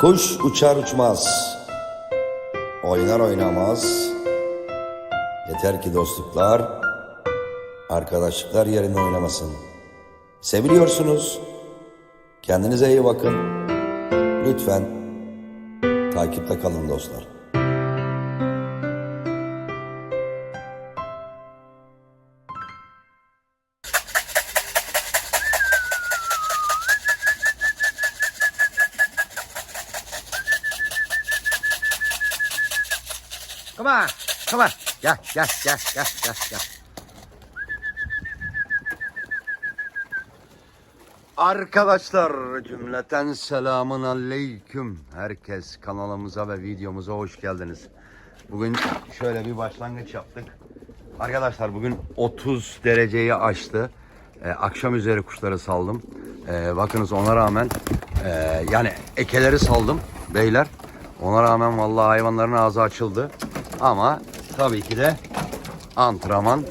Kuş uçar uçmaz, oynar oynamaz. Yeter ki dostluklar, arkadaşlıklar yerinde oynamasın. Seviliyorsunuz. Kendinize iyi bakın. Lütfen takipte kalın dostlar. Come on, come on. Gel, gel, gel, gel, gel, gel. Arkadaşlar cümleten selamun aleyküm. Herkes kanalımıza ve videomuza hoş geldiniz. Bugün şöyle bir başlangıç yaptık. Arkadaşlar bugün 30 dereceyi aştı. Ee, akşam üzeri kuşları saldım. Ee, bakınız ona rağmen e, yani ekeleri saldım beyler. Ona rağmen vallahi hayvanların ağzı açıldı. Ama tabii ki de antrenman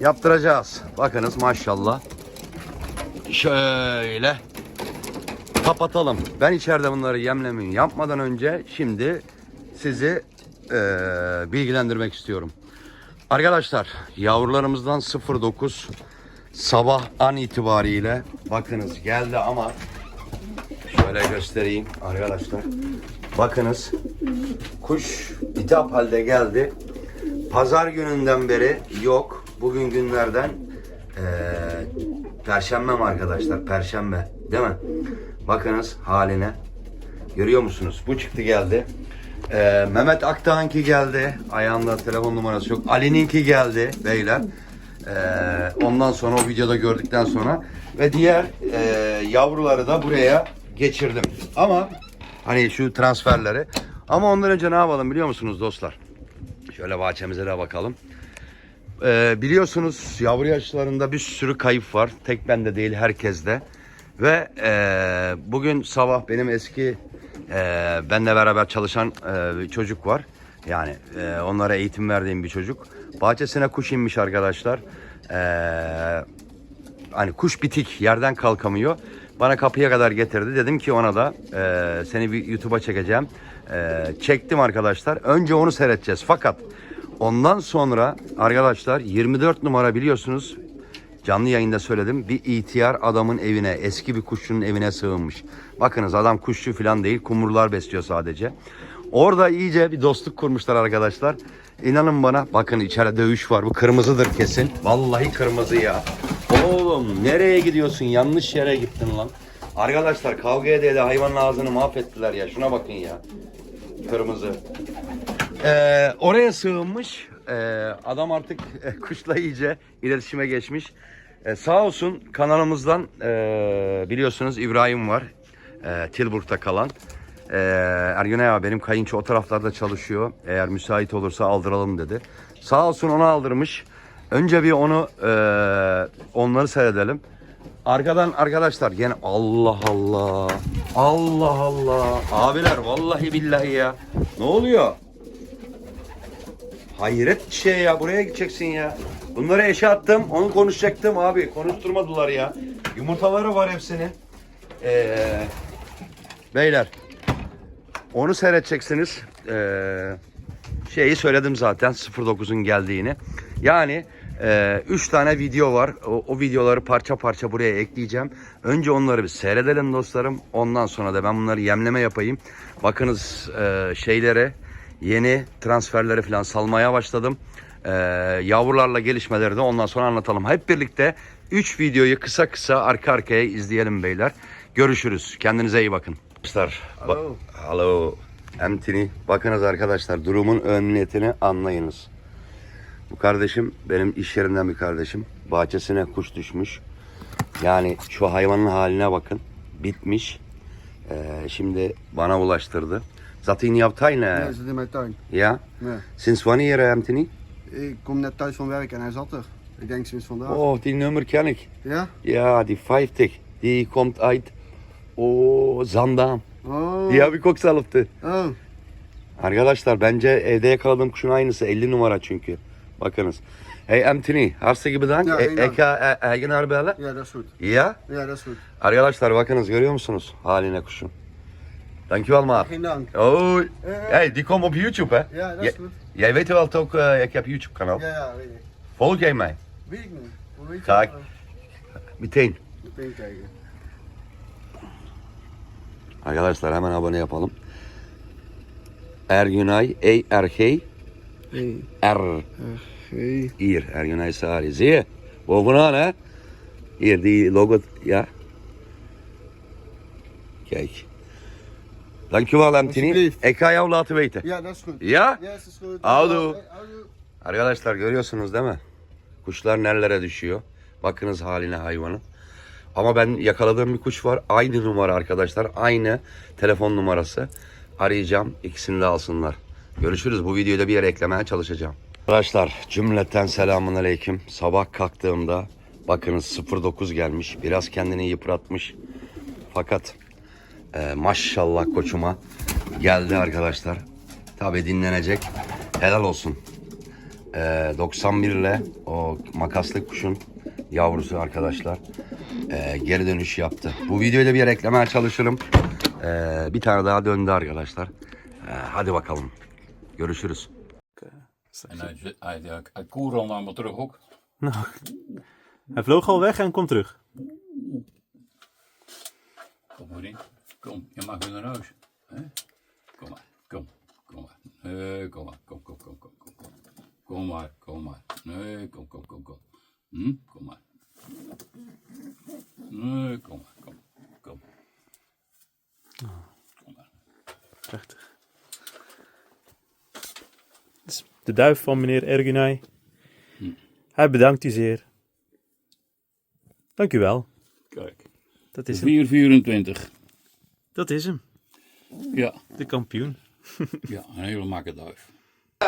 yaptıracağız. Bakınız maşallah. Şöyle kapatalım. Ben içeride bunları yemlemeyi yapmadan önce şimdi sizi eee, bilgilendirmek istiyorum. Arkadaşlar yavrularımızdan 09 sabah an itibariyle bakınız geldi ama şöyle göstereyim arkadaşlar. Bakınız kuş bitap halde geldi. Pazar gününden beri yok. Bugün günlerden eee Perşembe mi arkadaşlar? Perşembe. Değil mi? Bakınız haline. Görüyor musunuz? Bu çıktı geldi. Ee, Mehmet Akdağ'ınki geldi. Ayağında telefon numarası yok. Ali'ninki geldi beyler. Ee, ondan sonra o videoda gördükten sonra ve diğer e, yavruları da buraya geçirdim. Ama hani şu transferleri ama ondan önce ne yapalım biliyor musunuz dostlar? Şöyle bahçemize de bakalım. Ee, biliyorsunuz yavru yaşlarında bir sürü kayıp var. Tek bende değil herkeste. Ve e, bugün sabah benim eski e, benle beraber çalışan e, bir çocuk var. Yani e, onlara eğitim verdiğim bir çocuk. Bahçesine kuş inmiş arkadaşlar. E, hani kuş bitik yerden kalkamıyor. Bana kapıya kadar getirdi. Dedim ki ona da e, seni bir YouTube'a çekeceğim. E, çektim arkadaşlar. Önce onu seyredeceğiz. Fakat ondan sonra arkadaşlar 24 numara biliyorsunuz canlı yayında söyledim. Bir ihtiyar adamın evine, eski bir kuşçunun evine sığınmış. Bakınız adam kuşçu falan değil, kumrular besliyor sadece. Orada iyice bir dostluk kurmuşlar arkadaşlar. İnanın bana, bakın içeride dövüş var. Bu kırmızıdır kesin. Vallahi kırmızı ya. Oğlum nereye gidiyorsun? Yanlış yere gittin lan. Arkadaşlar kavga ede ede hayvanın ağzını mahvettiler ya. Şuna bakın ya. Kırmızı. Ee, oraya sığınmış. Ee, adam artık e, kuşla iyice iletişime geçmiş. Ee, sağ olsun kanalımızdan e, biliyorsunuz İbrahim var. E, Tilburg'da kalan. E, Ergünay abi benim kayınço o taraflarda çalışıyor. Eğer müsait olursa aldıralım dedi. Sağ olsun onu aldırmış. Önce bir onu e, onları seyredelim. Arkadan arkadaşlar yine Allah Allah. Allah Allah. Abiler vallahi billahi ya. Ne oluyor? Hayret bir şey ya. Buraya gideceksin ya. Bunları eşe attım. Onu konuşacaktım abi. Konuşturmadılar ya. Yumurtaları var hepsinin. Ee, beyler. Onu seyredeceksiniz. Ee, şeyi söyledim zaten 09'un geldiğini. Yani 3 tane video var. O, o videoları parça parça buraya ekleyeceğim. Önce onları bir seyredelim dostlarım. Ondan sonra da ben bunları yemleme yapayım. Bakınız e, şeylere yeni transferleri falan salmaya başladım. E, yavrularla gelişmeleri de ondan sonra anlatalım. Hep birlikte 3 videoyu kısa kısa arka arkaya izleyelim beyler. Görüşürüz. Kendinize iyi bakın. Arkadaşlar. ba- Hello. Emtini. Bakınız arkadaşlar durumun önliyetini anlayınız. Bu kardeşim benim iş yerinden bir kardeşim. Bahçesine kuş düşmüş. Yani şu hayvanın haline bakın. Bitmiş. Ee, şimdi bana ulaştırdı. Zaten yaptay ne? Ja, zit in mijn tuin. Ja? Ja. Sinds wanneer Emtini? Ik kom net thuis van werk en hij zat er. Ik denk sinds vandaag. Oh, die nummer ken ik. Ja? Ja, die 50. Die komt uit oh, Zandam. Oh. Die heb ik ook zelf te. Oh. Arkadaşlar bence evde yakaladığım kuşun aynısı 50 numara çünkü. Bakınız. Hey Emtini, hartstikke bedankt. Ja, E- geen dank. Eka e- eigenaar bellen. Ja, dat is goed. Ja? Ja, dat goed. Arkadaşlar bakınız görüyor musunuz haline kuşun? Dankjewel, maat. Geen dank. Oh, hey, die komt op YouTube, hè? Ja, dat Jij- is goed. Jij weet wel ook, eh, ik heb een YouTube-kanaal. Ja, ja, weet ik. Volg jij mij? Weet ik niet. Hoe weet je Ga ik- dat? Meteen. Meteen kijken. Arkadaşlar hemen abone yapalım. Ergünay, E-R-G, Hey, R. hey. Hier, Ergünay Sari. Zie je? Bovenaan, hè? Hier, die logo, ja. Kijk. Dankjewel, Emtini. Ik ga jou laten weten. Ja, dat is goed. Ja? Ja, dat is goed. Houdoe. Arkadaşlar görüyorsunuz değil mi? Kuşlar nerelere düşüyor. Bakınız haline hayvanın. Ama ben yakaladığım bir kuş var. Aynı numara arkadaşlar. Aynı telefon numarası. Arayacağım. İkisini de alsınlar. Görüşürüz. Bu videoyu da bir yere eklemeye çalışacağım. Arkadaşlar cümleten selamun aleyküm. Sabah kalktığımda bakınız 09 gelmiş. Biraz kendini yıpratmış. Fakat e, maşallah koçuma geldi arkadaşlar. Tabi dinlenecek. Helal olsun. Ee, 91 ile o makaslı kuşun yavrusu arkadaşlar ee, geri dönüş yaptı. Bu videoyu da bir yere eklemeye çalışırım. Ee, bir tane daha döndü arkadaşlar. Ee, hadi bakalım. Görüşürüz. En hij, hij, hij, hij koerde al naar me terug ook. Hij vloog al weg en komt terug. Kom maar in. Kom, je mag weer naar huis. Hè? Kom maar, kom, kom maar. Nee, kom maar, kom, kom, kom, kom, kom, kom. Kom maar, kom maar. Nee, kom, kom, kom, kom. Hm? Kom maar. Nee, kom maar, kom, kom. Kom maar. Prachtig. De duif van meneer Ergunay. Hij bedankt u zeer. Dank u wel. Kijk, Dat is hem. 424. Dat is hem. Ja, De kampioen. ja, een hele makke duif.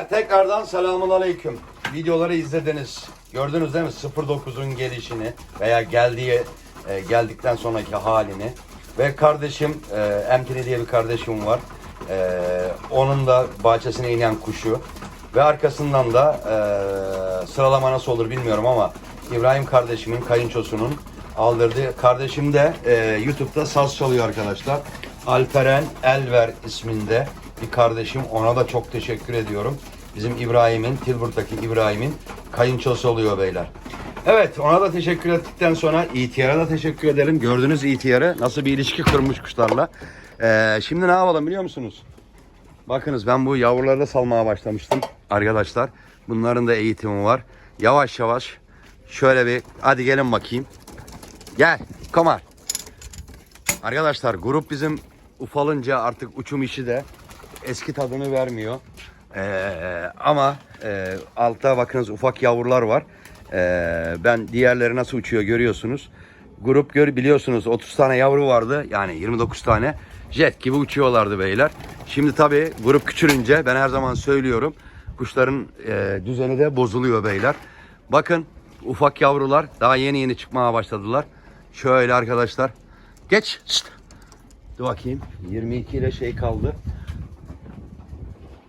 Tekrardan selamun aleyküm. Videoları izlediniz. Gördünüz değil mi? 09'un gelişini veya geldiği e, geldikten sonraki halini. Ve kardeşim e, Emtini diye bir kardeşim var. E, onun da bahçesine inen kuşu. Ve arkasından da e, sıralama nasıl olur bilmiyorum ama İbrahim kardeşimin kayınçosunun aldırdığı kardeşim de e, YouTube'da saz çalıyor arkadaşlar. Alperen Elver isminde bir kardeşim. Ona da çok teşekkür ediyorum. Bizim İbrahim'in, Tilburg'daki İbrahim'in kayınçosu oluyor beyler. Evet ona da teşekkür ettikten sonra İhtiyar'a da teşekkür edelim. Gördünüz İhtiyar'ı nasıl bir ilişki kurmuş kuşlarla. Ee, şimdi ne yapalım biliyor musunuz? Bakınız ben bu yavruları da salmaya başlamıştım arkadaşlar. Bunların da eğitimi var. Yavaş yavaş şöyle bir hadi gelin bakayım. Gel komar. Arkadaşlar grup bizim ufalınca artık uçum işi de eski tadını vermiyor. Ee, ama e, altta bakınız ufak yavrular var. Ee, ben diğerleri nasıl uçuyor görüyorsunuz. Grup gör biliyorsunuz 30 tane yavru vardı. Yani 29 tane jet gibi uçuyorlardı beyler. Şimdi tabii grup küçülünce ben her zaman söylüyorum. Kuşların e, düzeni de bozuluyor beyler. Bakın ufak yavrular daha yeni yeni çıkmaya başladılar. Şöyle arkadaşlar. Geç. Şşt. Dur bakayım. 22 ile şey kaldı.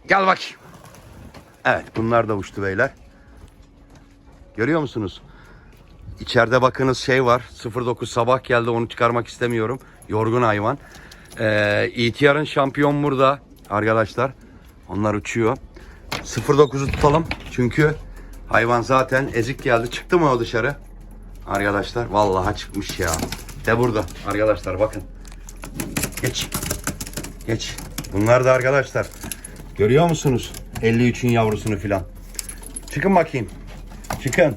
Gel bakayım. Evet bunlar da uçtu beyler. Görüyor musunuz? İçeride bakınız şey var. 09 sabah geldi onu çıkarmak istemiyorum. Yorgun hayvan. Ee, İhtiyar'ın şampiyon burada arkadaşlar. Onlar uçuyor. 09'u tutalım. Çünkü hayvan zaten ezik geldi. Çıktı mı o dışarı? Arkadaşlar vallahi çıkmış ya. De burada arkadaşlar bakın. Geç. Geç. Bunlar da arkadaşlar. Görüyor musunuz? 53'ün yavrusunu filan. Çıkın bakayım. Çıkın.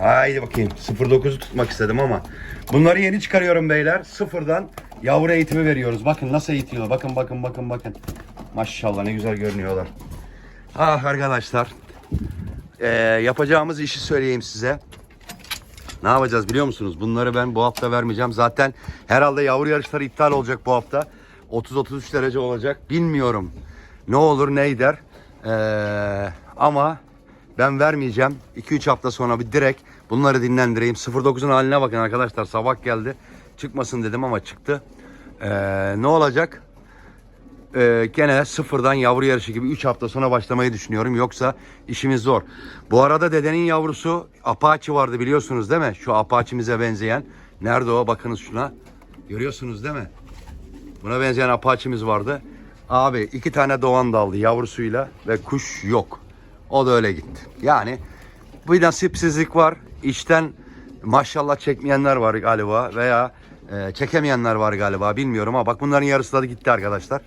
Haydi bakayım. 09'u tutmak istedim ama. Bunları yeni çıkarıyorum beyler. Sıfırdan yavru eğitimi veriyoruz. Bakın nasıl eğitiyorlar. Bakın bakın bakın bakın. Maşallah ne güzel görünüyorlar. Ah arkadaşlar. Ee, yapacağımız işi söyleyeyim size. Ne yapacağız biliyor musunuz? Bunları ben bu hafta vermeyeceğim. Zaten herhalde yavru yarışları iptal olacak bu hafta. 30-33 derece olacak. Bilmiyorum ne olur ne gider. Ee, ama ben vermeyeceğim. 2-3 hafta sonra bir direkt bunları dinlendireyim. 09'un haline bakın arkadaşlar. Sabah geldi. Çıkmasın dedim ama çıktı. Ee, ne olacak? Ee, gene sıfırdan yavru yarışı gibi 3 hafta sonra başlamayı düşünüyorum. Yoksa işimiz zor. Bu arada dedenin yavrusu Apache vardı biliyorsunuz değil mi? Şu Apache'mize benzeyen. Nerede o? Bakınız şuna. Görüyorsunuz değil mi? Buna benzeyen apaçimiz vardı. Abi iki tane doğan daldı yavrusuyla ve kuş yok. O da öyle gitti. Yani bir nasipsizlik var. İşten maşallah çekmeyenler var galiba veya e, çekemeyenler var galiba bilmiyorum ama bak bunların yarısı da gitti arkadaşlar.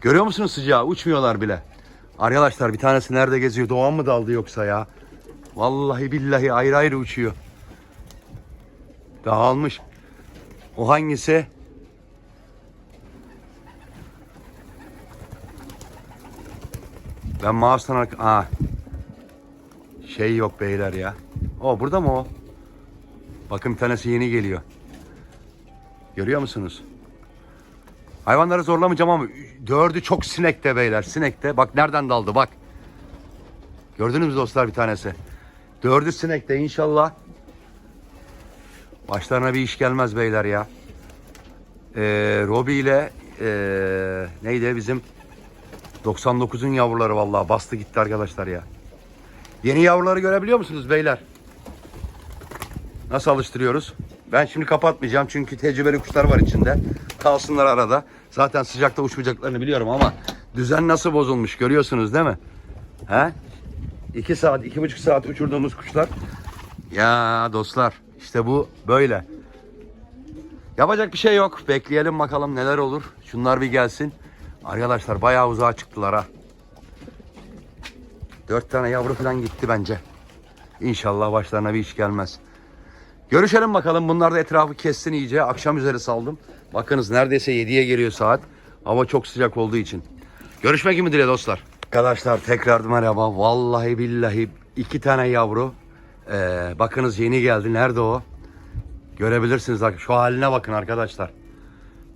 Görüyor musunuz sıcağı? Uçmuyorlar bile. Arkadaşlar bir tanesi nerede geziyor? Doğan mı daldı yoksa ya? Vallahi billahi ayrı ayrı uçuyor. Dağılmış. O hangisi? Ben mouse'tan arka... Aa. Şey yok beyler ya. O burada mı o? Bakın bir tanesi yeni geliyor. Görüyor musunuz? Hayvanları zorlamayacağım ama dördü çok sinekte beyler. Sinekte. Bak nereden daldı bak. Gördünüz mü dostlar bir tanesi? Dördü sinekte inşallah. Başlarına bir iş gelmez beyler ya. Ee, Robi ile ee, neydi bizim 99'un yavruları vallahi bastı gitti arkadaşlar ya. Yeni yavruları görebiliyor musunuz beyler? Nasıl alıştırıyoruz? Ben şimdi kapatmayacağım çünkü tecrübeli kuşlar var içinde. Kalsınlar arada. Zaten sıcakta uçmayacaklarını biliyorum ama düzen nasıl bozulmuş görüyorsunuz değil mi? He? 2 saat, iki buçuk saat uçurduğumuz kuşlar. Ya dostlar işte bu böyle. Yapacak bir şey yok. Bekleyelim bakalım neler olur. Şunlar bir gelsin. Arkadaşlar bayağı uzağa çıktılar ha. Dört tane yavru falan gitti bence. İnşallah başlarına bir iş gelmez. Görüşelim bakalım. Bunlar da etrafı kessin iyice. Akşam üzeri saldım. Bakınız neredeyse 7'ye geliyor saat. Hava çok sıcak olduğu için. Görüşmek ümidiyle dostlar. Arkadaşlar tekrar merhaba. Vallahi billahi iki tane yavru. Ee, bakınız yeni geldi. Nerede o? Görebilirsiniz. Şu haline bakın arkadaşlar.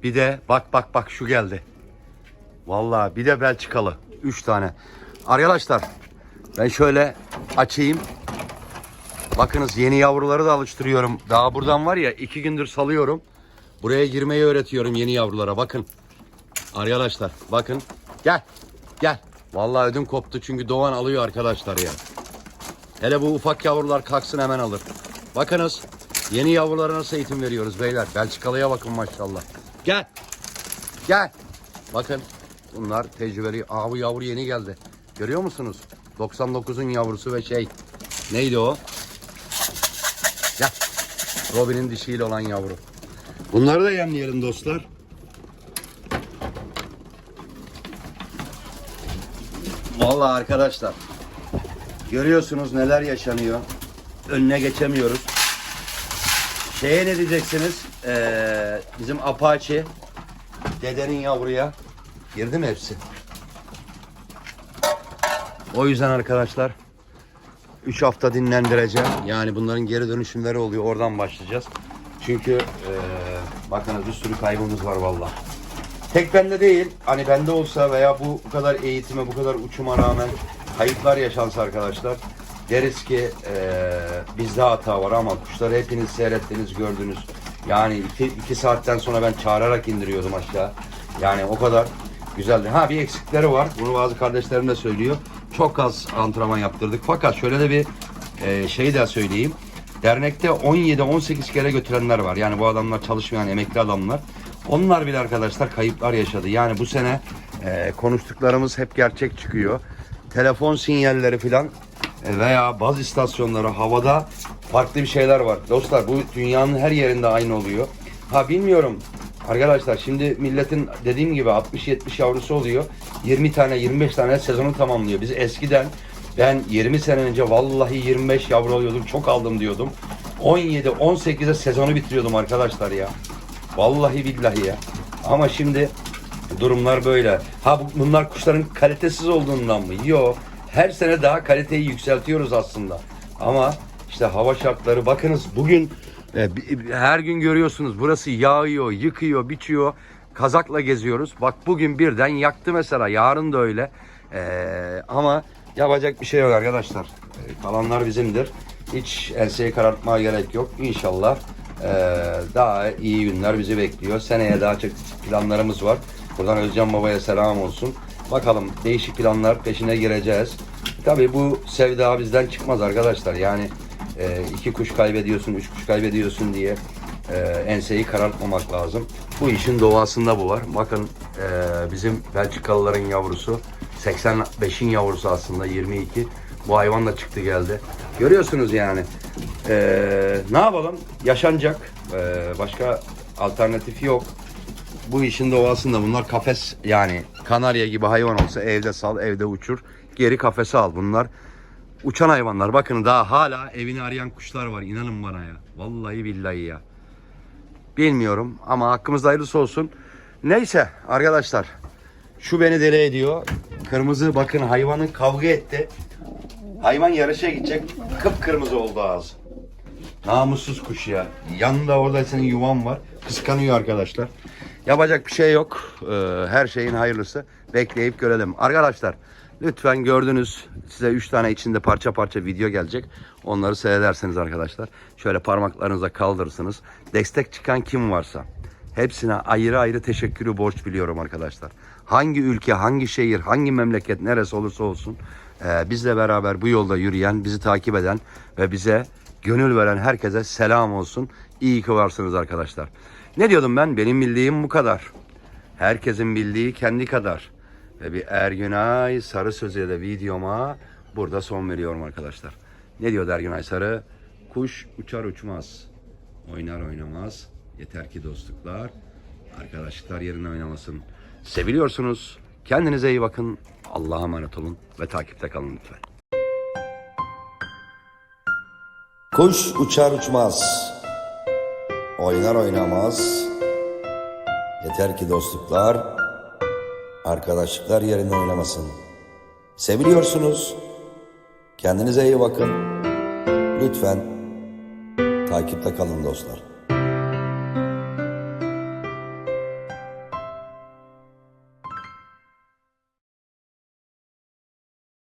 Bir de bak bak bak şu geldi. Vallahi bir de Belçikalı. Üç tane. Arkadaşlar ben şöyle açayım. Bakınız yeni yavruları da alıştırıyorum. Daha buradan var ya iki gündür salıyorum. Buraya girmeyi öğretiyorum yeni yavrulara. Bakın. Arkadaşlar bakın. Gel. Gel. Vallahi ödüm koptu çünkü Doğan alıyor arkadaşlar ya. Hele bu ufak yavrular kalksın hemen alır. Bakınız. Yeni yavrulara nasıl eğitim veriyoruz beyler. Belçikalı'ya bakın maşallah. Gel. Gel. Bakın. Bunlar tecrübeli. Aa bu yavru yeni geldi. Görüyor musunuz? 99'un yavrusu ve şey. Neydi o? Robin'in dişiyle olan yavru. Bunları da yemleyelim dostlar. Vallahi arkadaşlar. Görüyorsunuz neler yaşanıyor. Önüne geçemiyoruz. Şeye ne diyeceksiniz? Ee, bizim Apache dedenin yavruya girdi mi hepsi? O yüzden arkadaşlar 3 hafta dinlendireceğim. Yani bunların geri dönüşümleri oluyor. Oradan başlayacağız. Çünkü eee bakınız bir sürü kaybımız var vallahi. Tek bende değil. Hani bende olsa veya bu, bu kadar eğitime, bu kadar uçuma rağmen kayıplar yaşansa arkadaşlar deriz ki eee bizde hata var ama kuşları hepiniz seyrettiniz, gördünüz. Yani iki, iki saatten sonra ben çağırarak indiriyordum aşağı. Yani o kadar güzeldi. Ha bir eksikleri var. Bunu bazı kardeşlerim de söylüyor. Çok az antrenman yaptırdık. Fakat şöyle de bir e, şey de söyleyeyim. Dernekte 17-18 kere götürenler var. Yani bu adamlar çalışmayan emekli adamlar. Onlar bile arkadaşlar kayıplar yaşadı. Yani bu sene e, konuştuklarımız hep gerçek çıkıyor. Telefon sinyalleri filan e, veya baz istasyonları havada farklı bir şeyler var. Dostlar bu dünyanın her yerinde aynı oluyor. Ha bilmiyorum Arkadaşlar şimdi milletin dediğim gibi 60-70 yavrusu oluyor. 20 tane 25 tane sezonu tamamlıyor. Biz eskiden ben 20 sene önce vallahi 25 yavru alıyordum. Çok aldım diyordum. 17-18'e sezonu bitiriyordum arkadaşlar ya. Vallahi billahi ya. Ama şimdi durumlar böyle. Ha bu- bunlar kuşların kalitesiz olduğundan mı? Yok. Her sene daha kaliteyi yükseltiyoruz aslında. Ama işte hava şartları bakınız bugün her gün görüyorsunuz burası yağıyor, yıkıyor, biçiyor. Kazakla geziyoruz. Bak bugün birden yaktı mesela. Yarın da öyle. Ee, ama yapacak bir şey yok arkadaşlar. Ee, kalanlar bizimdir. Hiç enseyi karartmaya gerek yok. İnşallah ee, daha iyi günler bizi bekliyor. Seneye daha çok planlarımız var. Buradan Özcan Baba'ya selam olsun. Bakalım değişik planlar peşine gireceğiz. Tabii bu sevda bizden çıkmaz arkadaşlar. Yani e, iki kuş kaybediyorsun, üç kuş kaybediyorsun diye e, enseyi karartmamak lazım. Bu işin doğasında bu var. Bakın e, bizim Belçikalıların yavrusu 85'in yavrusu aslında 22. Bu hayvan da çıktı geldi. Görüyorsunuz yani. E, ne yapalım? Yaşanacak. E, başka alternatifi yok. Bu işin doğasında bunlar kafes yani kanarya gibi hayvan olsa evde sal, evde uçur. Geri kafese al. Bunlar uçan hayvanlar. Bakın daha hala evini arayan kuşlar var. İnanın bana ya. Vallahi billahi ya. Bilmiyorum ama hakkımızda hayırlısı olsun. Neyse arkadaşlar. Şu beni deli ediyor. Kırmızı bakın hayvanın kavga etti. Hayvan yarışa gidecek. Kıpkırmızı oldu ağzı. Namussuz kuş ya. Yanında orada senin yuvan var. Kıskanıyor arkadaşlar. Yapacak bir şey yok. Ee, her şeyin hayırlısı. Bekleyip görelim. Arkadaşlar lütfen gördünüz. Size 3 tane içinde parça parça video gelecek. Onları seyredersiniz arkadaşlar. Şöyle parmaklarınıza kaldırırsınız. Destek çıkan kim varsa. Hepsine ayrı ayrı teşekkürü borç biliyorum arkadaşlar. Hangi ülke, hangi şehir, hangi memleket neresi olursa olsun e, bizle beraber bu yolda yürüyen, bizi takip eden ve bize gönül veren herkese selam olsun. İyi ki varsınız arkadaşlar. Ne diyordum ben? Benim bildiğim bu kadar. Herkesin bildiği kendi kadar. Ve bir Ergünay Sarı sözüyle de videoma burada son veriyorum arkadaşlar. Ne diyor Ergünay Sarı? Kuş uçar uçmaz. Oynar oynamaz. Yeter ki dostluklar, arkadaşlıklar yerine oynamasın. Seviliyorsunuz. Kendinize iyi bakın. Allah'a emanet olun ve takipte kalın lütfen. Kuş uçar uçmaz, oynar oynamaz. Yeter ki dostluklar, arkadaşlıklar yerine oynamasın. Seviliyorsunuz. Kendinize iyi bakın. Lütfen takipte kalın dostlar.